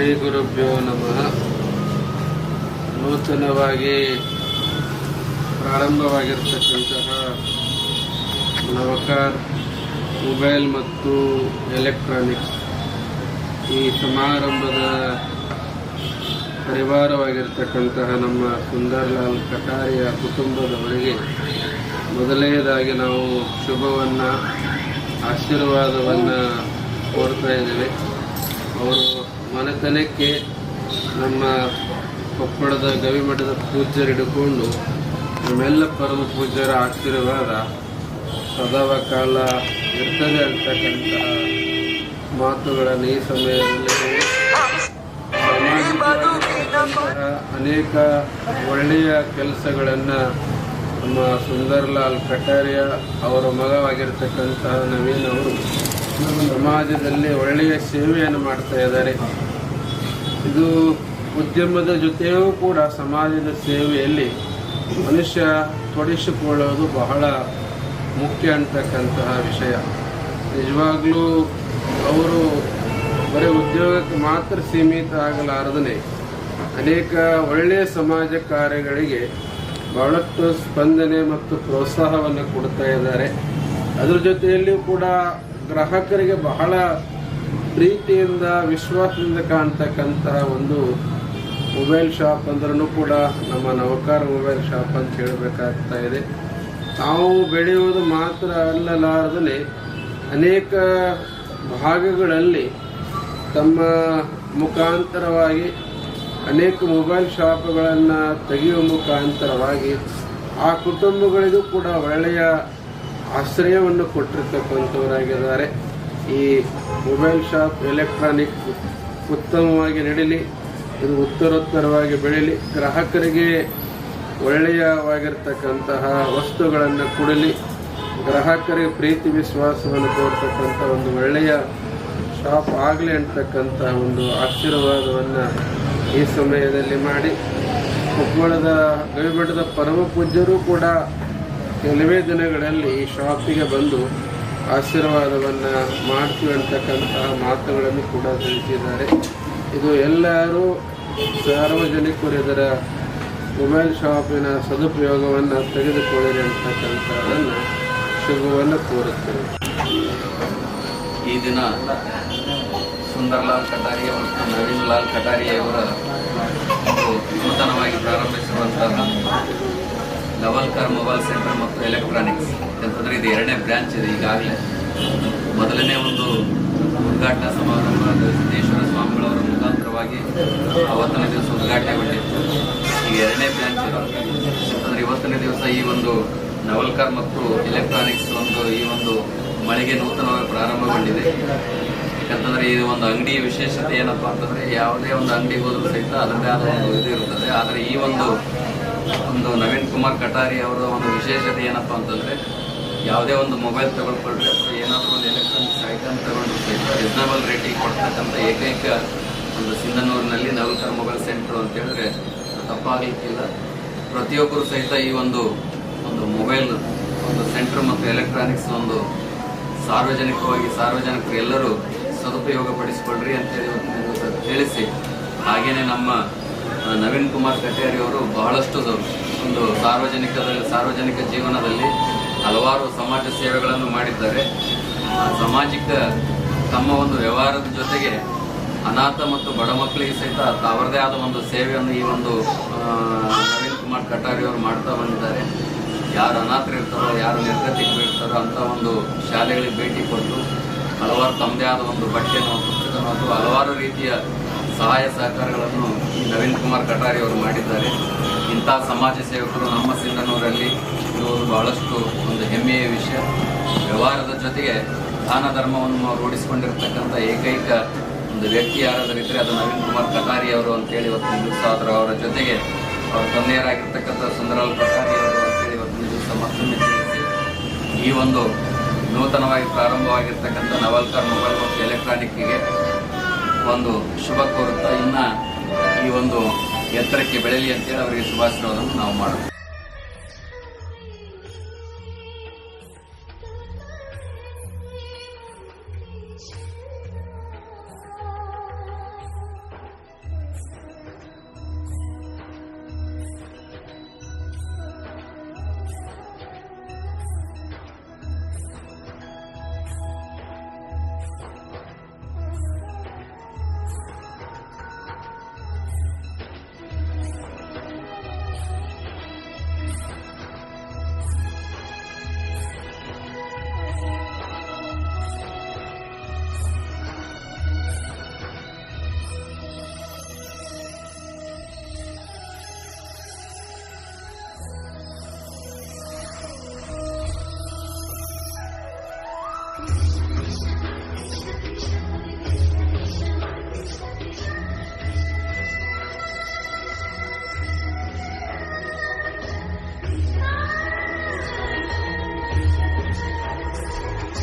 ಶ್ರೀ ಗುರುಭ್ಯೋ ನಮಃ. ನೂತನವಾಗಿ ಪ್ರಾರಂಭವಾಗಿರ್ತಕ್ಕಂತಹ ನವಕಾರ್, ಮೊಬೈಲ್ ಮತ್ತು ಎಲೆಕ್ಟ್ರಾನಿಕ್ಸ್ ಈ ಸಮಾರಂಭದ ಪರಿವಾರವಾಗಿರ್ತಕ್ಕಂತಹ ನಮ್ಮ ಸುಂದರ್ಲಾಲ್ ಕಟಾರಿಯ ಕುಟುಂಬದವರಿಗೆ ಮೊದಲನೇದಾಗಿ ನಾವು ಶುಭವನ್ನು, ಆಶೀರ್ವಾದವನ್ನು ಕೋರ್ತಾ ಇದ್ದೇವೆ. ಅವರು ಮನೆತನಕ್ಕೆ ನಮ್ಮ ಕೊಪ್ಪಳದ ಗವಿಮಠದ ಪೂಜ್ಯರು ಹಿಡ್ಕೊಂಡು ನಮ್ಮೆಲ್ಲ ಪರಮ ಪೂಜ್ಯರ ಆಶೀರ್ವಾದ ಸದಾವ ಕಾಲ ಇರ್ತದೆ ಅಂತಕ್ಕಂಥ ಮಾತುಗಳನ್ನು ಈ ಸಮಯದಲ್ಲಿ ಅನೇಕ ಒಳ್ಳೆಯ ಕೆಲಸಗಳನ್ನು ನಮ್ಮ ಸುಂದರ್ಲಾಲ್ ಕಟಾರಿಯ ಅವರ ಮಗವಾಗಿರ್ತಕ್ಕಂತಹ ನವೀನ್ ಅವರು ಸಮಾಜದಲ್ಲಿ ಒಳ್ಳೆಯ ಸೇವೆಯನ್ನು ಮಾಡ್ತಾ ಇದ್ದಾರೆ. ಇದು ಉದ್ಯಮದ ಜೊತೆಯೂ ಕೂಡ ಸಮಾಜದ ಸೇವೆಯಲ್ಲಿ ಮನುಷ್ಯ ತೊಡಗಿಸಿಕೊಳ್ಳೋದು ಬಹಳ ಮುಖ್ಯ ಅಂತಕ್ಕಂತಹ ವಿಷಯ. ನಿಜವಾಗ್ಲೂ ಅವರು ಬರೀ ಉದ್ಯೋಗಕ್ಕೆ ಮಾತ್ರ ಸೀಮಿತ ಆಗಲಾರದೇ ಅನೇಕ ಒಳ್ಳೆಯ ಸಮಾಜ ಕಾರ್ಯಗಳಿಗೆ ಬಹಳಷ್ಟು ಸ್ಪಂದನೆ ಮತ್ತು ಪ್ರೋತ್ಸಾಹವನ್ನು ಕೊಡ್ತಾ ಇದ್ದಾರೆ. ಅದರ ಜೊತೆಯಲ್ಲಿಯೂ ಕೂಡ ಗ್ರಾಹಕರಿಗೆ ಬಹಳ ಪ್ರೀತಿಯಿಂದ, ವಿಶ್ವಾಸದಿಂದ ಕಾಣ್ತಕ್ಕಂತಹ ಒಂದು ಮೊಬೈಲ್ ಶಾಪ್ ಅಂದ್ರೂ ಕೂಡ ನಮ್ಮ ನವಕಾರ ಮೊಬೈಲ್ ಶಾಪ್ ಅಂತ ಹೇಳಬೇಕಾಗ್ತಾ ಇದೆ. ತಾವು ಬೆಳೆಯುವುದು ಮಾತ್ರ ಅಲ್ಲಲಾರದೇ ಅನೇಕ ಭಾಗಗಳಲ್ಲಿ ತಮ್ಮ ಮುಖಾಂತರವಾಗಿ ಅನೇಕ ಮೊಬೈಲ್ ಶಾಪ್ಗಳನ್ನು ತೆಗೆಯುವ ಮುಖಾಂತರವಾಗಿ ಆ ಕುಟುಂಬಗಳಿಗೂ ಕೂಡ ಒಳ್ಳೆಯ ಆಶ್ರಯವನ್ನು ಕೊಟ್ಟಿರ್ತಕ್ಕಂಥವರಾಗಿದ್ದಾರೆ. ಈ ಮೊಬೈಲ್ ಶಾಪ್ ಎಲೆಕ್ಟ್ರಾನಿಕ್ ಉತ್ತಮವಾಗಿ ನಡೀಲಿ, ಇದು ಉತ್ತರೋತ್ತರವಾಗಿ ಬೆಳೀಲಿ, ಗ್ರಾಹಕರಿಗೆ ಒಳ್ಳೆಯವಾಗಿರ್ತಕ್ಕಂತಹ ವಸ್ತುಗಳನ್ನು ಕೊಡಲಿ, ಗ್ರಾಹಕರಿಗೆ ಪ್ರೀತಿ ವಿಶ್ವಾಸವನ್ನು ತೋರ್ತಕ್ಕಂಥ ಒಂದು ಒಳ್ಳೆಯ ಶಾಪ್ ಆಗಲಿ ಅಂತಕ್ಕಂಥ ಒಂದು ಆಶೀರ್ವಾದವನ್ನು ಈ ಸಮಯದಲ್ಲಿ ಮಾಡಿ. ಕೊಪ್ಪಳದ ಗವಿಮಠದ ಪರಮ ಪೂಜ್ಯರು ಕೂಡ ಕೆಲವೇ ದಿನಗಳಲ್ಲಿ ಈ ಶಾಪಿಗೆ ಬಂದು ಆಶೀರ್ವಾದವನ್ನು ಮಾಡ್ತೀವಿ ಅಂತಕ್ಕಂತಹ ಮಾತುಗಳನ್ನು ಕೂಡ ತಿಳಿಸಿದ್ದಾರೆ. ಇದು ಎಲ್ಲರೂ ಸಾರ್ವಜನಿಕರು ಇದರ ಮೊಬೈಲ್ ಶಾಪಿನ ಸದುಪಯೋಗವನ್ನು ತೆಗೆದುಕೊಳ್ಳಿರಿ ಅಂತಕ್ಕಂಥದ್ದನ್ನು ಶುಭವನ್ನು ಕೋರುತ್ತೇವೆ. ಈ ದಿನ ಸುಂದರ್ಲಾಲ್ ಕಟಾರಿಯ ಮತ್ತು ನವೀನ್ ಲಾಲ್ ಕಟಾರಿಯವರ ನೂತನವಾಗಿ ಪ್ರಾರಂಭಿಸಿರುವಂತಹ ಲವಲ್ಕರ್ ಮೊಬೈಲ್ ಸೆಂಟರ್ ಮತ್ತು ಎಲೆಕ್ಟ್ರಾನಿಕ್ಸ್ ಅಂತಂದ್ರೆ ಇದು ಎರಡನೇ ಬ್ರಾಂಚ್ ಇದೆ. ಈಗಾಗಲೇ ಮೊದಲನೇ ಒಂದು ಉದ್ಘಾಟನಾ ಸಮಾರಂಭ ಸಿದ್ದೇಶ್ವರ ಸ್ವಾಮಿಗಳವರ ಮುಖಾಂತರವಾಗಿ ಅವತ್ತನೇ ದಿವಸ ಉದ್ಘಾಟನೆಗೊಂಡಿತ್ತು ಈಗ ಎರಡನೇ ಬ್ರಾಂಚ್ ಅಂದ್ರೆ ಇವತ್ತನೇ ದಿವಸ ಈ ಒಂದು ನವಲ್ಕರ್ ಮತ್ತು ಎಲೆಕ್ಟ್ರಾನಿಕ್ಸ್ ಒಂದು ಈ ಒಂದು ಮಳಿಗೆ ನೂತನವಾಗಿ ಪ್ರಾರಂಭಗೊಂಡಿದೆ. ಯಾಕಂತಂದ್ರೆ ಇದು ಒಂದು ಅಂಗಡಿಯ ವಿಶೇಷತೆ ಏನಪ್ಪಾ ಅಂತಂದ್ರೆ ಯಾವುದೇ ಒಂದು ಅಂಗಡಿ ಹೋದ್ರೂ ಸಹಿತ ಅದರದೇ ಆದ ಒಂದು ಇದು ಇರುತ್ತದೆ. ಆದರೆ ಈ ಒಂದು ಒಂದು ನವೀನ್ ಕುಮಾರ್ ಕಟಾರಿ ಅವರ ಒಂದು ವಿಶೇಷತೆ ಏನಪ್ಪಾ ಅಂತಂದ್ರೆ ಯಾವುದೇ ಒಂದು ಮೊಬೈಲ್ ತಗೊಳ್ಕೊಳ್ರಿ ಅಥವಾ ಏನಾದರೂ ಒಂದು ಎಲೆಕ್ಟ್ರಾನಿಕ್ಸ್ ಐಟಮ್ ತಗೊಂಡು ಸಹಿತ ರೀಸನಬಲ್ ರೇಟಿಗೆ ಕೊಡ್ತಕ್ಕಂಥ ಏಕೈಕ ಒಂದು ಸಿಂಧನೂರಿನಲ್ಲಿ ನವಲ್ಕರ್ ಮೊಬೈಲ್ ಸೆಂಟ್ರು ಅಂತ ಹೇಳಿದ್ರೆ ತಪ್ಪಾಗಲಿಕ್ಕಿಲ್ಲ ಪ್ರತಿಯೊಬ್ಬರು ಸಹಿತ ಈ ಒಂದು ಒಂದು ಮೊಬೈಲ್, ಒಂದು ಸೆಂಟ್ರ್ ಮತ್ತು ಎಲೆಕ್ಟ್ರಾನಿಕ್ಸ್ ಒಂದು ಸಾರ್ವಜನಿಕವಾಗಿ ಸಾರ್ವಜನಿಕರು ಎಲ್ಲರೂ ಸದುಪಯೋಗ ಪಡಿಸಿಕೊಳ್ಳ್ರಿ ಅಂತೇಳಿ ತಿಳಿಸಿ. ಹಾಗೆಯೇ ನಮ್ಮ ನವೀನ್ ಕುಮಾರ್ ಕಟೇರಿ ಅವರು ಬಹಳಷ್ಟು ಒಂದು ಸಾರ್ವಜನಿಕದಲ್ಲಿ, ಸಾರ್ವಜನಿಕ ಜೀವನದಲ್ಲಿ ಹಲವಾರು ಸಮಾಜ ಸೇವೆಗಳನ್ನು ಮಾಡಿದ್ದಾರೆ. ಸಾಮಾಜಿಕ ತಮ್ಮ ಒಂದು ವ್ಯವಹಾರದ ಜೊತೆಗೆ ಅನಾಥ ಮತ್ತು ಬಡ ಮಕ್ಕಳಿಗೆ ಸಹಿತ ಅವರದೇ ಆದ ಒಂದು ಸೇವೆಯನ್ನು ಈ ಒಂದು ನವೀನ್ ಕುಮಾರ್ ಕಟಾರಿ ಅವರು ಮಾಡ್ತಾ ಬಂದಿದ್ದಾರೆ. ಯಾರು ಅನಾಥರಿರ್ತಾರೋ ಯಾರು ನಿರ್ಗತಿಗಳಿರ್ತಾರೋ ಅಂತ ಒಂದು ಶಾಲೆಗಳಿಗೆ ಭೇಟಿ ಕೊಟ್ಟು ಹಲವಾರು ತಮ್ಮದೇ ಆದ ಒಂದು ಬಟ್ಟೆನೋ ಪುಸ್ತಕನೋ ಅಥವಾ ಹಲವಾರು ರೀತಿಯ ಸಹಾಯ ಸಹಕಾರಗಳನ್ನು ಈ ನವೀನ್ ಕುಮಾರ್ ಕಟಾರಿ ಅವರು ಮಾಡಿದ್ದಾರೆ. ಇಂಥ ಸಮಾಜ ಸೇವಕರು ನಮ್ಮ ಸಿಂಧನೂರಲ್ಲಿ ಇರುವುದು ಬಹಳಷ್ಟು ಒಂದು ಹೆಮ್ಮೆಯ ವಿಷಯ. ವ್ಯವಹಾರದ ಜೊತೆಗೆ ದಾನ ಧರ್ಮವನ್ನು ರೂಢಿಸಿಕೊಂಡಿರ್ತಕ್ಕಂಥ ಏಕೈಕ ಒಂದು ವ್ಯಕ್ತಿ ಯಾರಾದರೂ ಇದ್ದರೆ ಅದು ನವೀನ್ ಕುಮಾರ್ ಕಟಾರಿ ಅವರು ಅಂತೇಳಿ ಇವತ್ತಿನ ದಿವಸ ಅದರ ಅವರ ಜೊತೆಗೆ ಅವರ ತಂದೆಯರಾಗಿರ್ತಕ್ಕಂಥ ಸುಂದರಲಾಲ್ ಕಟಾರಿ ಅವರು ಅಂತೇಳಿ ಇವತ್ತಿನ ದಿವಸ ಮತ್ತೊಮ್ಮೆ ತಿಳಿಸಿ, ಈ ಒಂದು ನೂತನವಾಗಿ ಪ್ರಾರಂಭವಾಗಿರ್ತಕ್ಕಂಥ ನವಲ್ಕರ್ ಮೊಬೈಲ್ ಮತ್ತು ಎಲೆಕ್ಟ್ರಾನಿಕ್ಗೆ ಒಂದು ಶುಭ ಕೋರುತ್ತಾ ಇನ್ನು ಈ ಒಂದು ಎತ್ತರಕ್ಕೆ ಬೆಳೆಯಲಿ ಅಂತೇಳಿ ಅವರಿಗೆ ಶುಭಾಶಯವನ್ನು ನಾವು ಮಾಡೋಣ